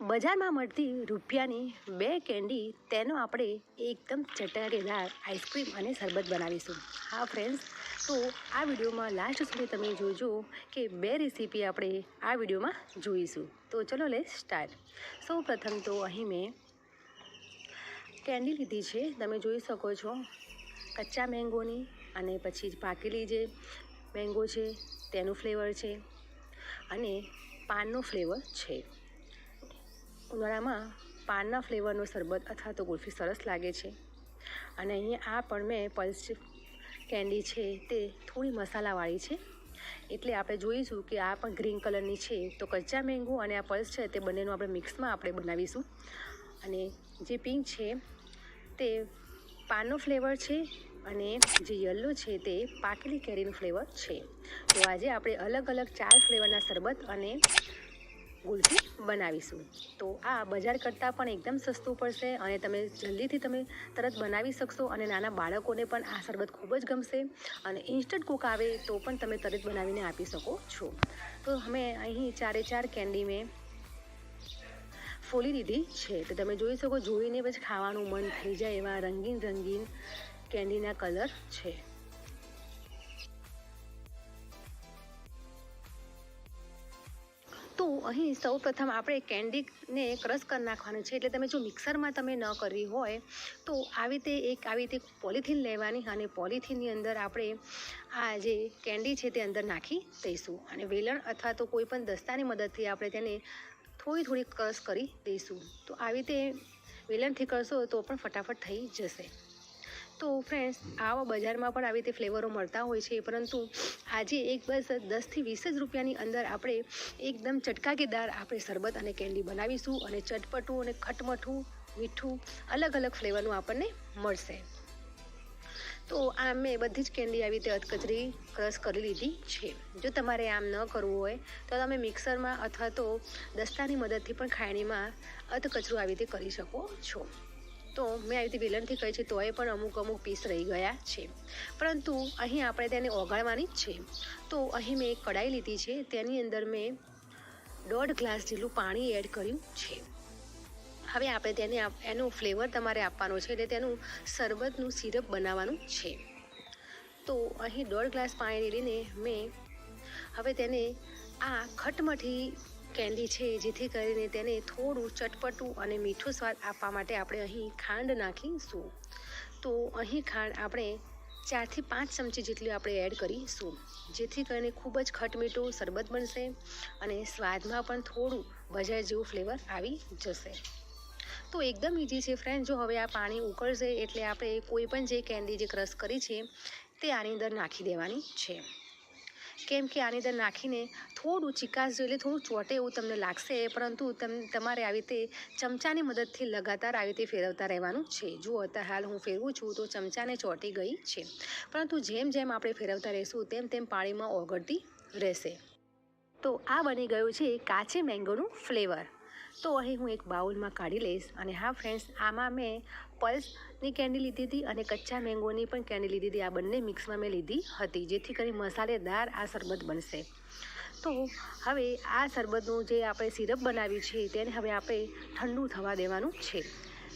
બજારમાં મળતી રૂપિયાની બે કેન્ડી તેનો આપણે એકદમ ચટાકેદાર આઈસ્ક્રીમ અને શરબત બનાવીશું. હા ફ્રેન્ડ્સ તો આ વિડીયોમાં લાસ્ટ સુધી તમે જોજો કે બે રેસીપી આપણે આ વિડીયોમાં જોઈશું. તો ચલો લે સ્ટાર્ટ સૌ પ્રથમ તો અહીં મેં કેન્ડી લીધી છે. તમે જોઈ શકો છો, કચ્ચા મેંગોની અને પછી પાકેલી જે મેંગો છે, તેનું ફ્લેવર છે અને પાનનો ફ્લેવર છે. ઉનાળામાં પાનના ફ્લેવરનો શરબત અથવા તો કુલ્ફી સરસ લાગે છે. અને અહીંયા આ પણ મેં પલ્સ કેન્ડી છે તે થોડી મસાલાવાળી છે. એટલે આપણે જોઈશું કે આ પણ ગ્રીન કલરની છે. તો કચ્ચા મેંગો અને આ પલ્સ છે તે બંનેનું આપણે મિક્સમાં આપણે બનાવીશું. અને જે પિંક છે તે પાનનો ફ્લેવર છે અને જે યલો છે તે પાકેલી કેરીનું ફ્લેવર છે. તો આજે આપણે અલગ અલગ ચાર ફ્લેવરના શરબત અને ગુલ્ફી બનાવીશું. તો આ બજાર કરતાં પણ એકદમ સસ્તું પડશે અને તમે જલ્દીથી તમે તરત બનાવી શકશો અને નાના બાળકોને પણ આ શરબત ખૂબ જ ગમશે અને ઇન્સ્ટન્ટ કૂક આવે તો પણ તમે તરત બનાવીને આપી શકો છો. તો અમે અહીં ચારે ચાર કેન્ડી મેં ફોલી દીધી છે. તો તમે જોઈ શકો, જોઈને પછી ખાવાનું મન થઈ જાય એવા રંગીન રંગીન કેન્ડીના કલર છે. અહીં સૌ પ્રથમ આપણે કેન્ડીને ક્રશ કરી નાખવાનું છે. એટલે તમે જો મિક્સરમાં તમે ન કરવી હોય, તો આવી રીતે એક આવી રીતે પોલિથીન લેવાની અને પોલિથીનની અંદર આપણે આ જે કેન્ડી છે તે અંદર નાખી દઈશું. અને વેલણ અથવા તો કોઈ પણ દસ્તાની મદદથી આપણે તેને થોડી થોડી ક્રશ કરી દઈશું. તો આવી રીતે વેલણથી કરશો તો પણ ફટાફટ થઈ જશે. તો ફ્રેન્ડ્સ આવા બજારમાં પણ આવી રીતે ફ્લેવરો મળતા હોય છે. પરંતુ આજે એક બસ દસથી વીસ જ રૂપિયાની અંદર આપણે એકદમ ચટકાકેદાર આપણે શરબત અને કેન્ડી બનાવીશું અને ચટપટું અને ખટમઠું, મીઠું અલગ અલગ ફ્લેવરનું આપણને મળશે. તો આ મેં બધી જ કેન્ડી આવી રીતે અધકચરી, ક્રશ કરી લીધી છે. જો તમારે આમ ન કરવું હોય, તો તમે મિક્સરમાં અથવા તો દસ્તાની મદદથી પણ ખાયણીમાં અધકચરું આવી રીતે કરી શકો છો. તો મેં આવી રીતે વેલણથી કહી છે, તોય પણ અમુક અમુક પીસ રહી ગયા છે. પરંતુ અહીં આપણે તેને ઓગાળવાની જ છે. તો અહીં મેં એક કડાઈ લીધી છે, તેની અંદર મેં દોઢ ગ્લાસ જેટલું પાણી એડ કર્યું છે. હવે આપણે તેને એનો ફ્લેવર તમારે આપવાનો છે, એટલે તેનું શરબતનું સિરપ બનાવવાનું છે. તો અહીં દોઢ ગ્લાસ પાણી લઈને મેં હવે તેને આ ખટમઠી કેન્ડી છે જેથી કરીને તેને થોડું ચટપટું અને મીઠું સ્વાદ આપવા માટે આપણે અહીં ખાંડ નાખીશું. તો અહીં ખાંડ આપણે ચારથી પાંચ ચમચી જેટલી આપણે એડ કરીશું. જેથી કરીને ખૂબ જ ખટમીઠું શરબત બનશે અને સ્વાદમાં પણ થોડું બજાર જેવું ફ્લેવર આવી જશે. તો એકદમ ઇઝી છે ફ્રેન્ડ, જો હવે આ પાણી ઉકળશે એટલે આપણે કોઈ પણ જે કેન્ડી જે ક્રશ કરી છે તે આની અંદર નાખી દેવાની છે. કેમ કે આની અંદર નાખીને થોડું ચિકાસ એટલે થોડું ચોટે એવું તમને લાગશે, પરંતુ તમ, તમારે આવી રીતે ચમચાની મદદથી લગાતાર આવી રીતે ફેરવતા રહેવાનું છે. જુઓ, અત્યારે હાલ હું ફેરવું છું તો ચમચાને ચોંટી ગઈ છે. પરંતુ જેમ જેમ આપણે ફેરવતા રહીશું, તેમ તેમ પાણીમાં ઓગળતી રહેશે. તો આ બની ગયું છે કાચી મેંગોનું ફ્લેવર તો અહીં હું એક બાઉલમાં કાઢી લઈશ અને હા ફ્રેન્ડ્સ આમાં મેં પલ્સની કેન્ડી લીધી હતી અને કચ્ચા મેંગોની પણ કેન્ડી લીધી હતી. આ બંને મિક્સમાં મેં લીધી હતી, જેથી કરી મસાલેદાર આ શરબત બનશે. તો હવે આ શરબતનું જે આપણે સિરપ બનાવ્યું છે તેને હવે આપણે ઠંડુ થવા દેવાનું છે.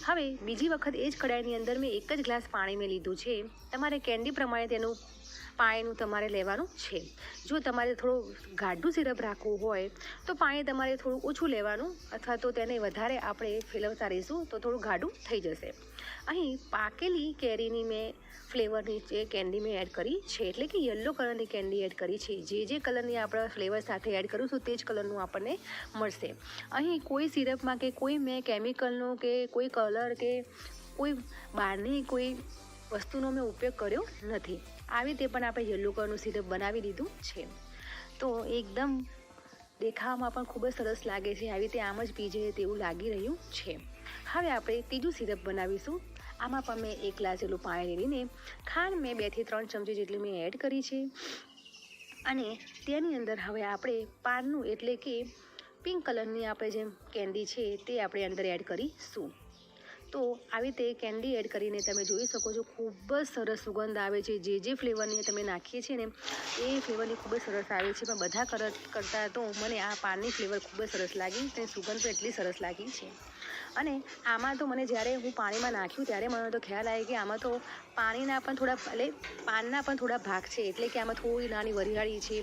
હવે બીજી વખત એ જ કડાઈની અંદર મેં એક જ ગ્લાસ પાણી મેં લીધું છે. તમારે કેન્ડી પ્રમાણે તેનું પાણીનું તમારે લેવાનું છે. જો તમારે થોડું ગાઢું સિરપ રાખવું હોય, તો પાણી તમારે થોડું ઓછું લેવાનું, અથવા તો તેને વધારે આપણે ફેલવતા રહીશું, તો થોડું ગાઢું થઈ જશે. અહીં પાકેલી કેરીની મેં ફ્લેવરની જે કેન્ડી મેં એડ કરી છે, એટલે કે યલો કલરની કેન્ડી એડ કરી છે. જે જે કલરની આપણે ફ્લેવર સાથે એડ કરીશું તે જ કલરનું આપણને મળશે. અહીં કોઈ સિરપમાં કે કોઈ મેં કેમિકલનો કે કોઈ કલર કે કોઈ બહારની કોઈ વસ્તુનો મેં ઉપયોગ કર્યો નથી. આવી રીતે પણ આપણે યલો કલરનું સિરપ બનાવી દીધું છે. તો એકદમ દેખાવામાં પણ ખૂબ જ સરસ લાગે છે, આવી રીતે આમ જ પી જઈએ તેવું લાગી રહ્યું છે. હવે આપણે ત્રીજું સિરપ બનાવીશું. આમાં પણ મેં એક ગ્લાસ જેટલું પાણી લઈને ખાંડ મેં બેથી ત્રણ ચમચી જેટલી મેં એડ કરી છે. અને તેની અંદર હવે આપણે પાનનું એટલે કે પિંક કલરની આપણે જેમ કેન્ડી છે તે આપણે અંદર એડ કરીશું. તો આવી રીતે કેન્ડી એડ કરીને તમે જોઈ શકો છો. ખૂબ જ સરસ સુગંધ આવે છે. જે જે ફ્લેવરની તમે નાખીએ છીએ ને, એ ફ્લેવરની ખૂબ જ સરસ આવે છે. પણ બધા કર, કરતાં તો મને આ પાનની ફ્લેવર ખૂબ જ સરસ લાગી અને સુગંધ પણ એટલી સરસ લાગી છે. અને આમાં તો મને જ્યારે હું પાણીમાં નાખ્યું ત્યારે મને તો ખ્યાલ આવ્યો કે આમાં તો પાણીના પણ થોડા, એટલે પાનના પણ થોડા ભાગ છે. એટલે કે આમાં થોડી નાની વરિયાળી છે.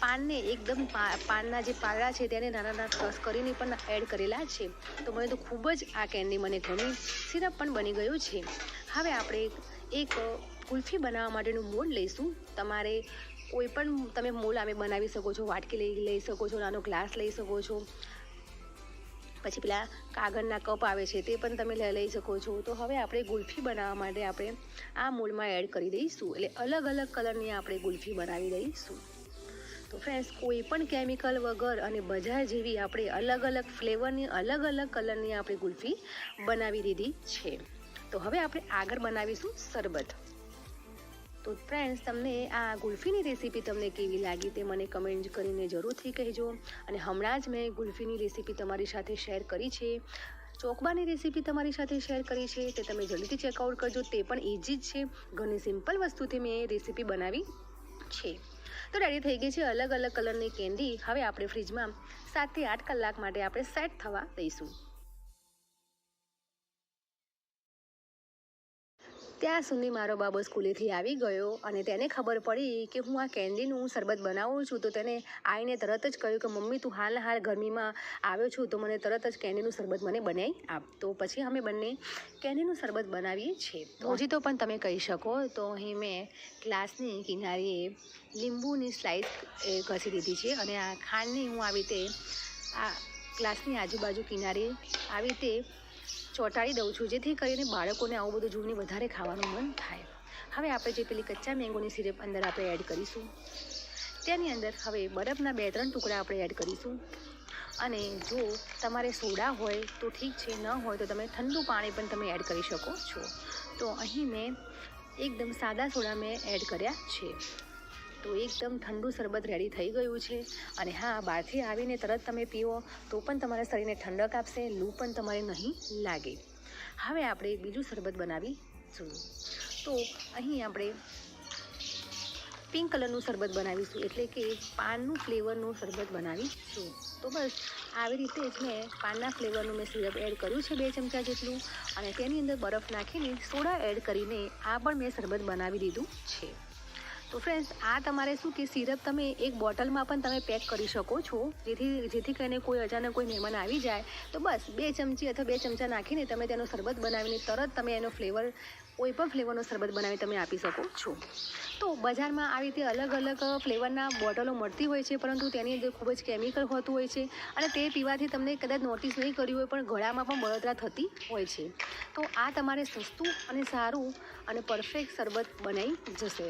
પાનને એકદમ પાનના જે પાડા છે તેને નાના નાના કસ કરીને પણ એડ કરેલા છે. તો મને તો ખૂબ જ આ કેન્ડી મને ગમી. સિરપ પણ બની ગયું છે. હવે આપણે એક કુલ્ફી બનાવવા માટેનું મોલ્ડ લઈશું. તમારે કોઈ પણ, તમે મોલ આમે બનાવી શકો છો, વાટકી લઈ લઈ શકો છો, નાનો ગ્લાસ લઈ શકો છો. પછી પેલા કાગળના કપ આવે છે તે પણ તમે લઈ શકો છો. તો હવે આપણે ગુલ્ફી બનાવવા માટે આપણે આ મોલમાં એડ કરી દઈશું. એટલે અલગ અલગ કલરની આપણે ગુલ્ફી બનાવી દઈશું. તો ફ્રેન્ડ્સ કોઈ પણ કેમિકલ વગર અને બજાર જેવી આપણે અલગ અલગ ફ્લેવરની અલગ અલગ કલરની આપણે ગુલ્ફી બનાવી દીધી છે. તો હવે આપણે આગળ બનાવીશું શરબત. તો ફ્રેન્ડ્સ તમને આ ગુલ્ફીની રેસીપી તમને કેવી લાગી તે મને કમેન્ટ કરીને જરૂરથી કહેજો. અને હમણાં જ મેં ગુલ્ફીની રેસીપી તમારી સાથે શેર કરી છે. ચોકબાની રેસીપી તમારી સાથે શેર કરી છે તે તમે જલ્દીથી ચેકઆઉટ કરજો, તે પણ ઇઝી જ છે. ઘણી સિમ્પલ વસ્તુથી મેં રેસીપી બનાવી છે. તો રેડી થઈ ગઈ છે અલગ અલગ કલરની કેન્ડી હવે આપણે ફ્રીજમાં સાતથી આઠ કલાક માટે આપણે સેટ થવા દઈશું. ત્યાં સુધી મારો બાબો સ્કૂલેથી આવી ગયો અને તેને ખબર પડી કે હું આ કેન્ડીનું શરબત બનાવું છું, તો તેને આવીને તરત જ કહ્યું કે, મમ્મી, તું હાલ હાલ ગરમીમાં આવ્યો છું, તો મને તરત જ કેન્ડીનું શરબત મને બનાવી આપ. તો પછી અમે બંને કેન્ડીનું શરબત બનાવીએ છીએ. હજી તો પણ તમે કહી શકો, તો અહીં મેં ગ્લાસની કિનારીએ લીંબુની સ્લાઇસ ઘસી દીધી છે અને આ ખાંડની હું આવી રીતે આ ગ્લાસની આજુબાજુ કિનારે આવી રીતે ચોંટાડી દઉં છું, જેથી કરીને બાળકોને આવું બધું જૂની વધારે ખાવાનું મન થાય. હવે આપણે જે પેલી કચ્ચા મેંગોની સિરપ અંદર આપણે એડ કરીશું. તેની અંદર હવે બરફના બે ત્રણ ટુકડા આપણે એડ કરીશું. અને જો તમારે સોડા હોય તો ઠીક છે, ન હોય તો તમે ઠંડુ પાણી પણ તમે એડ કરી શકો છો. તો અહીં મેં એકદમ સાદા સોડા મેં એડ કર્યા છે. તો એકદમ ઠંડુ શરબત રેડી થઈ ગયું છે. અને હા, બહારથી આવીને તરત તમે પીવો, તો પણ તમારા શરીરને ઠંડક આપશે, લૂ પણ તમારે નહીં લાગે. હવે આપણે બીજું શરબત બનાવીશું તો અહીં આપણે પિંક કલરનું શરબત બનાવીશું, એટલે કે પાનનું ફ્લેવરનું શરબત બનાવીશું. તો બસ, આવી રીતે જ મેં પાનના ફ્લેવરનું મેં સિરપ એડ કર્યું છે બે ચમચા જેટલું. અને તેની અંદર બરફ નાખીને સોડા એડ કરીને આ પણ મેં શરબત બનાવી દીધું છે. તો ફ્રેન્ડ્સ આ તમારે શું કે સિરપ તમે એક બોટલમાં પણ તમે પેક કરી શકો છો. જેથી જેથી કરીને કોઈ અચાનક કોઈ મહેમાન આવી જાય, તો બસ બે ચમચી અથવા બે ચમચા નાખીને તમે તેનો શરબત બનાવીને તરત તમે એનો ફ્લેવર કોઈ પણ ફ્લેવરનો શરબત બનાવી તમે આપી શકો છો. તો બજારમાં આવી રીતે અલગ અલગ ફ્લેવરના બોટલો મળતી હોય છે, પરંતુ તેની અંદર ખૂબ જ કેમિકલ હોતું હોય છે અને તે પીવાથી તમને કદાચ નોટિસ નહીં કર્યું હોય, પણ ગળામાં પણ બળતરા થતી હોય છે. તો આ તમારે સસ્તું અને સારું અને પરફેક્ટ શરબત બનાવી જશે.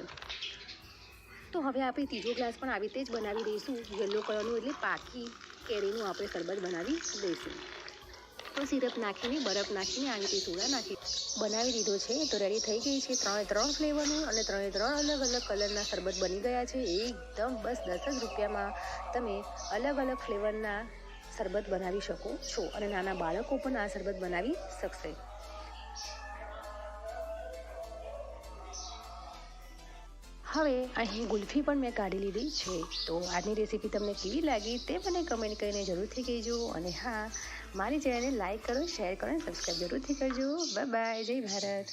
તો હવે આપણે ત્રીજો ગ્લાસ પણ આવી રીતે જ બનાવી દઈશું. યલો કલરનું એટલે પાકી કેરીનું આપણે શરબત બનાવી દઈશું. તો સિરપ નાખીને, બરફ નાખીને આવી રીતે સોડા નાખી બનાવી દીધો છે. તો રેડી થઈ ગઈ છે ત્રણે ત્રણ ફ્લેવરનું અને ત્રણે ત્રણ અલગ અલગ કલરના શરબત બની ગયા છે. એકદમ બસ દસ જ રૂપિયામાં તમે અલગ અલગ ફ્લેવરના શરબત બનાવી શકો છો અને નાના બાળકો પણ આ શરબત બનાવી શકશે. હવે અહીં ગુલ્ફી પણ મેં કાઢી લીધી છે. તો આજની રેસીપી તમને કેવી લાગી તે મને કમેન્ટ કરીને જરૂરથી કહેજો. અને હા, મારી ચેનલને લાઇક કરો શેર કરો અને સબસ્ક્રાઈબ જરૂરથી કરજો. બાય બાય જય ભારત.